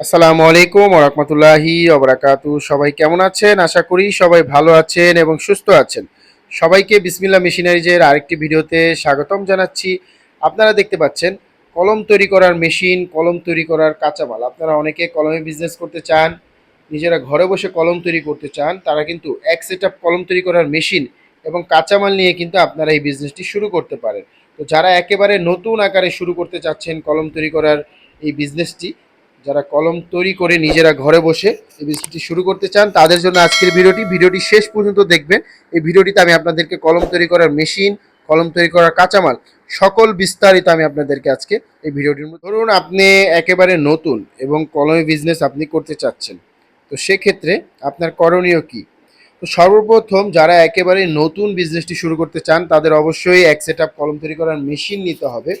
আসসালামু আলাইকুম ওরহমতুল্লাহি অবরাকাতু সবাই কেমন আছেন? আশা করি সবাই ভালো আছেন এবং সুস্থ আছেন। সবাইকে বিসমিল্লা মেশিনারিজের আরেকটি ভিডিওতে স্বাগতম জানাচ্ছি। আপনারা দেখতে পাচ্ছেন, কলম তৈরি করার মেশিন, কলম তৈরি করার কাঁচামাল। আপনারা অনেকে কলমে বিজনেস করতে চান, নিজেরা ঘরে বসে কলম তৈরি করতে চান, তারা কিন্তু এক সেট কলম তৈরি করার মেশিন এবং কাঁচামাল নিয়ে কিন্তু আপনারা এই বিজনেসটি শুরু করতে পারেন। তো যারা একেবারে নতুন আকারে শুরু করতে চাচ্ছেন কলম তৈরি করার এই বিজনেসটি যারা কলম তৈরি করে নিজেরা ঘরে বসে এই বিজনেসটি শুরু করতে চান, তাদের জন্য আজকের ভিডিওটি ভিডিওটি শেষ পর্যন্ত দেখবেন। এই ভিডিওটিতে আমি আপনাদেরকে কলম তৈরি করার মেশিন কলম তৈরি করার কাঁচামাল সকল বিস্তারিত আমি আপনাদেরকে আজকে এই ভিডিওটির মধ্যে ধরুন আপনি একেবারে নতুন এবং কলমে বিজনেস আপনি করতে চাচ্ছেন, তো সেক্ষেত্রে আপনার করণীয় কি? তো সর্বপ্রথম যারা একেবারে নতুন বিজনেসটি শুরু করতে চান, তাদের অবশ্যই এক সেট কলম তৈরি করার মেশিন নিতে হবে।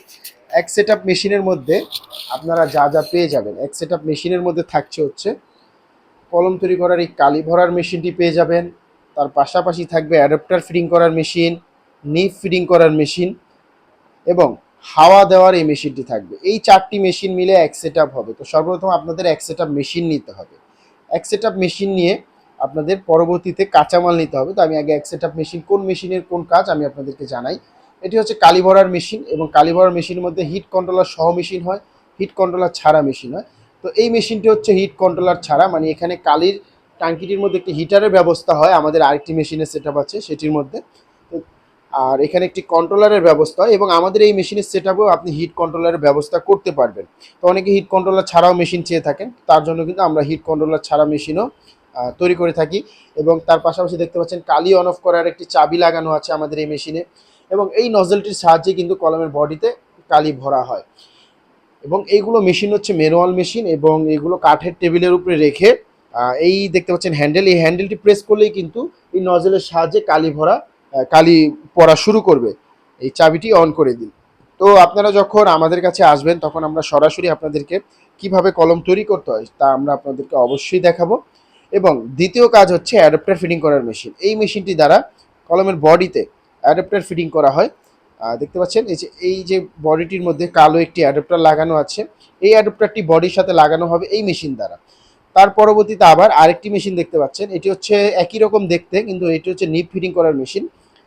এক সেট আপ মেশিনের মধ্যে আপনারা যা যা পেয়ে যাবেন, এক সেট আপ মেশিনের মধ্যে থাকছে হচ্ছে কলম তৈরি করার এই কালি ভরার মেশিনটি পেয়ে যাবেন, তার পাশাপাশি থাকবে অ্যাডাপ্টার ফিটিং করার মেশিন নিপ ফিটিং করার মেশিন এবং হাওয়া দেওয়ার এই মেশিনটি থাকবে। এই চারটি মেশিন মিলে এক সেট হবে। তো সর্বপ্রথম আপনাদের এক সেট মেশিন নিতে হবে। এক সেট মেশিন নিয়ে আপনাদের পরবর্তীতে কাঁচামাল নিতে হবে। তো আমি আগে এক সেট মেশিন, কোন মেশিনের কোন কাজ আমি আপনাদেরকে জানাই। এটি হচ্ছে কালি ভরার মেশিন এবং কালি ভরার মেশিনের মধ্যে হিট কন্ট্রোলার সহ মেশিন হয়, হিট কন্ট্রোলার ছাড়া মেশিন হয়। তো এই মেশিনটি হচ্ছে হিট কন্ট্রোলার ছাড়া মানে এখানে কালির টাঙ্কিটির মধ্যে একটি হিটারের ব্যবস্থা হয়, আমাদের আরেকটি মেশিনের সেট আছে সেটির মধ্যে। আর এখানে একটি কন্ট্রোলারের ব্যবস্থা হয় এবং আমাদের এই মেশিনের সেট আপনি হিট কন্ট্রোলারের ব্যবস্থা করতে পারবেন। তো অনেকে হিট কন্ট্রোলার ছাড়াও মেশিন চেয়ে থাকেন, তার জন্য কিন্তু আমরা হিট কন্ট্রোলার ছাড়া মেশিনও তৈরি করে থাকি। এবং তার পাশাপাশি দেখতে পাচ্ছেন কালি অন অফ করার একটি চাবি লাগানো আছে আমাদের এই মেশিনে। এবং এই নজলটির সাহায্যে কিন্তু কলমের বডিতে কালি ভরা হয়। এবং এইগুলো মেশিন হচ্ছে ম্যানুয়াল মেশিন এবং এগুলো কাঠের টেবিলের উপরে রেখে এই দেখতে পাচ্ছেন হ্যান্ডেল এই হ্যান্ডেলটি প্রেস করলেই কিন্তু এই নজলের সাহায্যে কালি ভরা কালি পড়া শুরু করবে। এই চাবিটি অন করে দিন। তো আপনারা যখন আমাদের কাছে আসবেন, তখন আমরা সরাসরি আপনাদেরকে কীভাবে কলম তৈরি করতে হয় তা আমরা আপনাদেরকে অবশ্যই দেখাবো। এবং দ্বিতীয় কাজ হচ্ছে অ্যাডাপ্টার ফিটিং করার মেশিন এই মেশিনটি দ্বারা কলমের বডিতে অ্যাডাপ্টার ফিটিং করা হয়। দেখতে পাচ্ছেন, এই যে এই যে বডিটির মধ্যে কালো একটি অ্যাডাপ্টার লাগানো আছে, এই অ্যাডাপ্টারটি বডির সাথে লাগানো হবে এই মেশিন দ্বারা। তার পরবর্তীতে আবার আরেকটি মেশিন দেখতে পাচ্ছেন, এটি হচ্ছে একই রকম দেখতে, কিন্তু এটি হচ্ছে নিপ ফিটিং করার মেশিন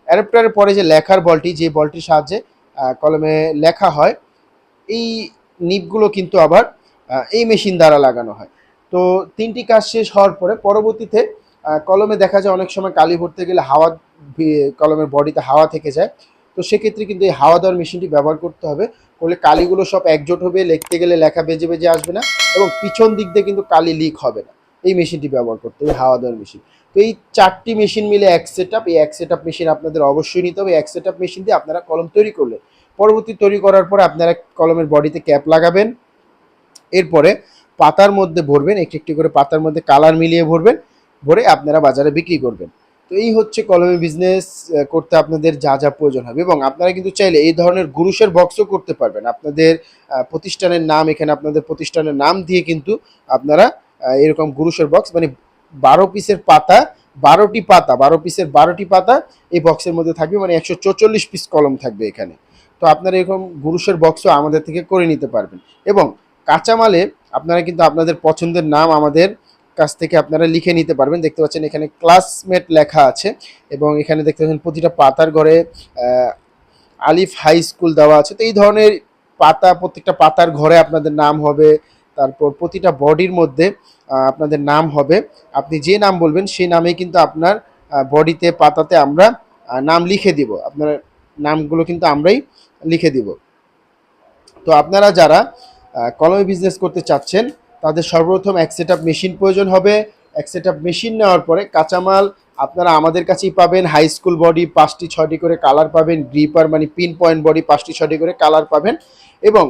অ্যাডাপ্টারের পরে যে লেখার বলটি, যে বলটির সাহায্যে কলমে লেখা হয়, এই নিপগুলো কিন্তু আবার এই মেশিন দ্বারা লাগানো হয়। তো তিনটি কাজ শেষ হওয়ার পরে পরবর্তীতে কলমে দেখা যায় অনেক সময় কালি ভরতে গেলে হাওয়া কলমের বডিতে হাওয়া থেকে যায়। তো সেক্ষেত্রে কিন্তু এই হাওয়া দেওয়ার মেশিনটি ব্যবহার করতে হবে। করলে কালিগুলো সব একজোট হবে, লিখতে গেলে লেখা বেজে বেজে আসবে না এবং পিছন দিক দিয়ে কিন্তু কালি লিক হবে না। এই মেশিনটি ব্যবহার করতে হবে হাওয়া দেওয়ার মেশিন। তো এই চারটি মেশিন মিলে এক সেট এই এক সেট মেশিন আপনাদের অবশ্যই নিতে হবে। এক সেট মেশিন দিয়ে আপনারা কলম তৈরি করলে। পরবর্তী তৈরি করার পরে আপনারা কলমের বডিতে ক্যাপ লাগাবেন। এরপরে পাতার মধ্যে ভরবেন, একটি একটি করে পাতার মধ্যে কালার মিলিয়ে ভরবেন। ভরে আপনারা বাজারে বিক্রি করবেন। তো এই হচ্ছে কলমে বিজনেস করতে আপনাদের যা যা প্রয়োজন হবে এবং আপনারা কিন্তু চাইলে এই ধরনের গুরুষের বক্সও করতে পারবেন। আপনাদের প্রতিষ্ঠানের নাম এখানে আপনাদের প্রতিষ্ঠানের নাম দিয়ে কিন্তু আপনারা এরকম গুরুষের বক্স মানে বারো পিসের পাতা, বারোটি পাতা, বারো পিসের বারোটি পাতা এই বক্সের মধ্যে থাকবে। মানে একশো চৌচল্লিশ পিস কলম থাকবে এখানে। তো আপনারা এরকম গুরুষের বক্সও আমাদের থেকে করে নিতে পারবেন। এবং কাঁচামালে আপনারা কিন্তু আপনাদের পছন্দের নাম আমাদের কাছ থেকে আপনারা লিখে নিতে পারবেন। দেখতে পাচ্ছেন এখানে ক্লাসমেট লেখা আছে এবং এখানে দেখতে পাচ্ছেন প্রতিটা পাতার ঘরে আলিফ হাই স্কুল দেওয়া আছে। তো এই ধরনের পাতা, প্রত্যেকটা পাতার ঘরে আপনাদের নাম হবে, তারপর প্রতিটা বডির মধ্যে আপনাদের নাম হবে। আপনি যে নাম বলবেন, সেই নামেই কিন্তু আপনার বডিতে, পাতাতে আমরা নাম লিখে দিব। আপনার নামগুলো কিন্তু আমরাই লিখে দিব। তো আপনারা যারা কলমে বিজনেস করতে চাচ্ছেন তাদের সর্বপ্রথম এক সেট মেশিন প্রয়োজন হবে। এক সেট মেশিন নেওয়ার পরে কাঁচামাল আপনারা আমাদের কাছেই পাবেন। হাই স্কুল বডি পাঁচটি ছয়টি করে কালার পাবেন। গ্রিপার মানে পিন পয়েন্ট বডি পাঁচটি ছয়টি করে কালার পাবেন। এবং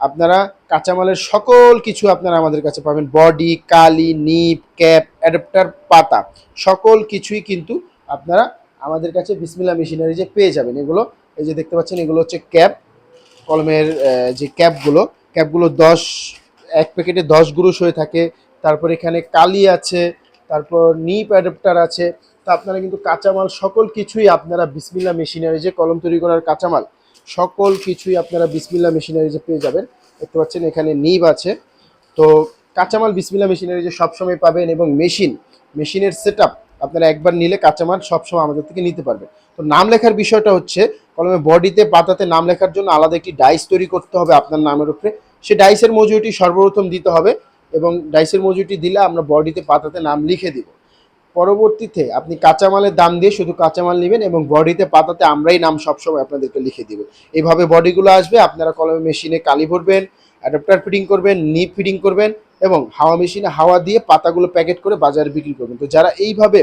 আপনারা কাঁচামালের সকল কিছু আপনারা আমাদের কাছে পাবেন। বডি কালি নিপ ক্যাপ অ্যাডাপ্টার পাতা সকল কিছুই কিন্তু আপনারা আমাদের কাছে বিসমিল্লা মেশিনারি যে পেয়ে যাবেন। এগুলো এই যে দেখতে পাচ্ছেন, এগুলো হচ্ছে ক্যাপ কলমের যে ক্যাপগুলো ক্যাপগুলো দশ এক প্যাকেটে দশ গুরুষ হয়ে থাকে। তারপর এখানে কালি আছে, তারপর নিপ অ্যাডাপ্টার আছে। তা আপনারা কিন্তু কাঁচামাল সকল কিছুই আপনারা বিসমিল্লা মেশিনারি যে কলম তৈরি করার কাঁচামাল, সকল কিছুই আপনারা বিসমিল্লা মেশিনারি যে পেয়ে যাবেন। দেখতে পাচ্ছেন এখানে নিব আছে। তো কাঁচামাল বিসমিল্লা মেশিনারি যে সবসময় পাবেন এবং মেশিন, মেশিনের সেট আপনারা একবার নিলে কাঁচামাল সবসময় আমাদের থেকে নিতে পারবেন তো নাম লেখার বিষয়টা হচ্ছে, কলমে বডিতে পাতাতে নাম লেখার জন্য আলাদা একটি ডাইস তৈরি করতে হবে আপনার নামের উপরে। সে ডাইসের মজুরিটি সর্বপ্রথম দিতে হবে এবং ডাইসের মজুরিটি দিলে আমরা বডিতে পাতাতে নাম লিখে দিব। পরবর্তীতে আপনি কাঁচামালের দাম দিয়ে শুধু কাঁচামাল নেবেন এবং বডিতে পাতাতে আমরাই নাম সবসময় আপনাদেরকে লিখে দিব। এইভাবে বডিগুলো আসবে, আপনারা কলমে মেশিনে কালি ভরবেন, অ্যাডাপ্টার ফিটিং করবেন, নিপ ফিটিং করবেন এবং হাওয়া মেশিনে হাওয়া দিয়ে পাতাগুলো প্যাকেট করে বাজারে বিক্রি করবেন। তো যারা এইভাবে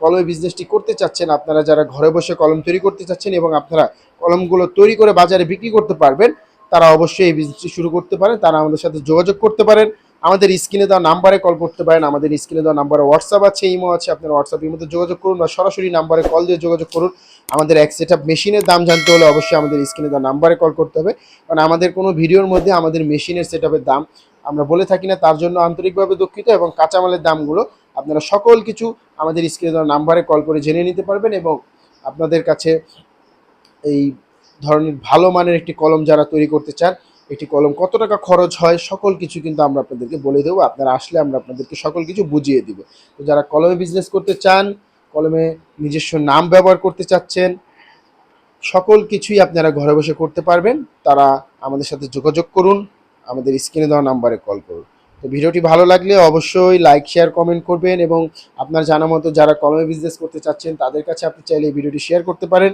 কলমে বিজনেসটি করতে চাচ্ছেন, আপনারা যারা ঘরে বসে কলম তৈরি করতে চাচ্ছেন এবং আপনারা কলমগুলো তৈরি করে বাজারে বিক্রি করতে পারবেন তারা অবশ্যই এই বিজনেসটি শুরু করতে পারেন, তারা আমাদের সাথে যোগাযোগ করতে পারেন। আমাদের স্ক্রিনে দেওয়া নাম্বারে কল করতে পারেন, আমাদের স্ক্রিনে দেওয়া নাম্বারে হোয়াটসঅ্যাপ আছে ইমো আছে, আপনারা হোয়াটসঅ্যাপের মধ্যে যোগাযোগ করুন বা সরাসরি নাম্বারে কল দিয়ে যোগাযোগ করুন। আমাদের এক সেট মেশিনের দাম জানতে হলে অবশ্যই আমাদের স্ক্রিনে দেওয়া নাম্বারে কল করতে হবে। কারণ আমাদের কোনো ভিডিওর মধ্যে আমাদের মেশিনের সেট দাম আমরা বলে থাকি না, তার জন্য আন্তরিকভাবে দুঃখিত এবং কাঁচামালের দামগুলো আপনারা সকল কিছু আমাদের স্ক্রিনে দেওয়া নাম্বারে কল করে জেনে নিতে পারবেন এবং আপনাদের কাছে এই ধরনের ভালো মানের একটি কলম যারা তৈরি করতে চান, একটি কলম কত টাকা খরচ হয়, সকল কিছু কিন্তু আমরা আপনাদেরকে বলে দেবো। আপনারা আসলে আমরা আপনাদেরকে সকল কিছু বুঝিয়ে দিব। তো যারা কলমে বিজনেস করতে চান, কলমে নিজস্ব নাম ব্যবহার করতে চাচ্ছেন, সকল কিছুই আপনারা ঘরে বসে করতে পারবেন। তারা আমাদের সাথে যোগাযোগ করুন, আমাদের স্ক্রিনে দেওয়া নাম্বারে কল করুন। তো ভিডিওটি ভালো লাগলে অবশ্যই লাইক শেয়ার কমেন্ট করবেন এবং আপনার জানা মতো যারা কলমে বিজনেস করতে চাচ্ছেন, তাদের কাছে আপনি চাইলে এই ভিডিওটি শেয়ার করতে পারেন।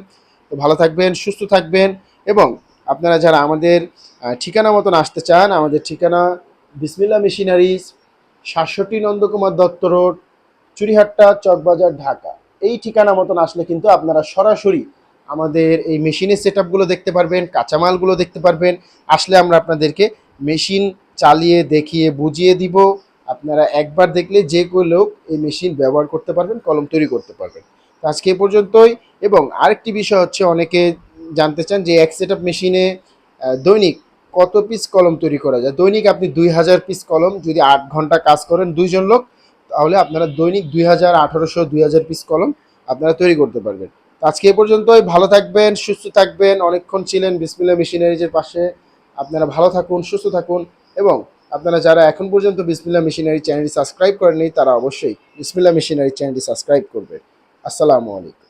তো ভালো থাকবেন, সুস্থ থাকবেন এবং আপনারা যারা আমাদের ঠিকানা মতন আসতে চান, আমাদের ঠিকানা বিসমিল্লা মেশিনারিজ, সাতষট্টি নন্দকুমার দত্ত রোড, চুরিহাট্টা, চকবাজার, ঢাকা। এই ঠিকানা মতন আসলে কিন্তু আপনারা সরাসরি আমাদের এই মেশিনের সেট দেখতে পারবেন, কাঁচামালগুলো দেখতে পারবেন। আসলে আমরা আপনাদেরকে মেশিন চালিয়ে দেখিয়ে বুঝিয়ে দিব। আপনারা একবার দেখলে যে কেউ লোক এই মেশিন ব্যবহার করতে পারবেন, কলম তৈরি করতে পারবেন। আজকে পর্যন্তই। এবং আরেকটি বিষয় হচ্ছে অনেকে জানতে চান যে এক সেট মেশিনে দৈনিক কত পিস কলম তৈরি করা যায়? দৈনিক আপনি দুই হাজার পিস কলম যদি আট ঘণ্টা কাজ করেন দুইজন লোক, তাহলে আপনারা দৈনিক দুই হাজার আঠারোশো দুই হাজার পিস কলম আপনারা তৈরি করতে পারবেন। আজকে এ পর্যন্তই। ভালো থাকবেন, সুস্থ থাকবেন, অনেকক্ষণ ছিলেন বিসমিল্লা মেশিনারিজের পাশে। আপনারা ভালো থাকুন, সুস্থ থাকুন এবং আপনারা যারা এখন পর্যন্ত বিসমিল্লা মেশিনারি চ্যানেলটি সাবস্ক্রাইব করেননি, তারা অবশ্যই বিসমিল্লা মেশিনারি চ্যানেলটি সাবস্ক্রাইব করবে। আসসালামু আলাইকুম।